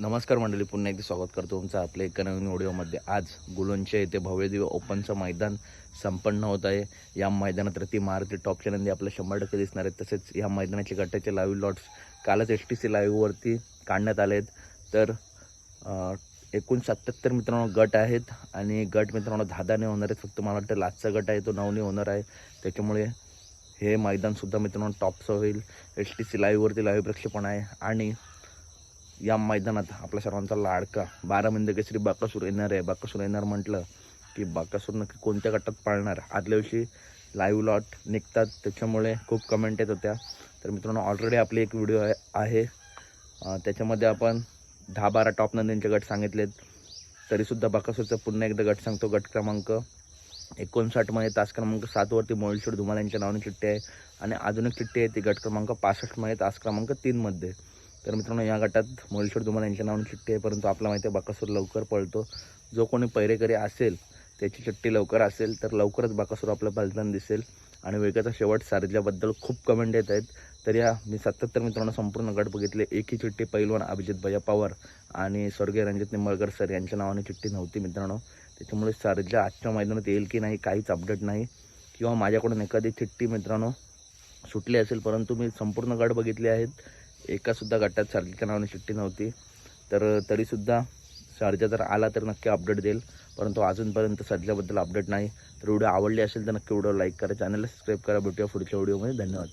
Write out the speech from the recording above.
नमस्कार मंडळी पुन्हा एकदा स्वागत करतो तुमचं आपल्या एका नवीन व्हिडिओमध्ये आज गुलोनच्या येथे भव्यदिव्य ओपनचं मैदान संपन्न होत आहे. या मैदानात रती मारुती टॉपच्या नंदी आपल्या शंभर टक्के दिसणार आहेत. तसेच या मैदानाचे गटाचे लाईव्ह लॉट्स कालच एस टी सी लाईव्हवरती काढण्यात आले आहेत. तर एकूण सत्याहत्तर मित्रांनो गट आहेत आणि गट मित्रांनो धादाने होणार आहेत. फक्त मला वाटतं लास्टचा गट आहे तो नऊने होणार आहे. त्याच्यामुळे हे मैदानसुद्धा मित्रांनो टॉपचं होईल. एस टी सी लाईव्हवरती लाईव्ह प्रक्षेपण आहे. आणि या मैदानात आपल्या सर्वांचा लाडका बारा मिंद केसरी बाकासूर येणार आहे. बाकासूर येणार म्हटलं की बाकासूर नक्की कोणत्या गटात पाळणार? आदल्या दिवशी लाईव्ह लॉट निघतात. त्याच्यामुळे खूप कमेंट येत होत्या. तर मित्रांनो ऑलरेडी आपली एक व्हिडिओ आहे त्याच्यामध्ये आपण दहा बारा टॉप नंदींचे गट सांगितलेत. तरीसुद्धा बाकासूरचा पुन्हा एकदा गट सांगतो. गट क्रमांक एकोणसाठमध्ये तास क्रमांक सातवरती मोळशेड धुमाल यांच्या नावाने चिठ्ठी आहे. आणि अजून एक चिठ्ठी आहे ती गट क्रमांक पासष्टमध्ये तास क्रमांक तीनमध्ये तर मित्रांनो या गटात मोलशोर तुम्हाला यांच्या नावाने चिठ्ठी आहे परंतु आपला माहिती आहे बाकासूर लवकर पळतो. जो कोणी पैरेकरी असेल त्याची चिठ्ठी लवकर असेल तर लवकरच बाकासूर आपला पलताना दिसेल. आणि वेगाचा शेवट सारजल्याबद्दल खूप कमेंट येत आहेत. तर या मी सत्याहत्तर मित्रांनो संपूर्ण गट बघितले. एकही चिठ्ठी पैलवान अभिजित भैया पवार आणि स्वर्गीय रणजित निंबाळकर सर यांच्या नावाने चिठ्ठी नव्हती मित्रांनो. त्याच्यामुळे सारथ्या आजच्या मैदानात येईल की नाही काहीच अपडेट नाही. किंवा माझ्याकडून एखादी चिठ्ठी मित्रांनो सुटली असेल परंतु मी संपूर्ण गट बघितले आहेत. एकासुद्धा गटात शार्जाच्या नावाने सुट्टी नव्हती. तर तरीसुद्धा शार्जा जर आला तर नक्की अपडेट देईल. परंतु अजूनपर्यंत सध्याबद्दल अपडेट नाही. तर व्हिडिओ आवडली असेल तर नक्की व्हिडिओ लाईक करा चॅनलला सबस्क्राईब करा. भेटूया पुढच्या व्हिडिओमध्ये. धन्यवाद.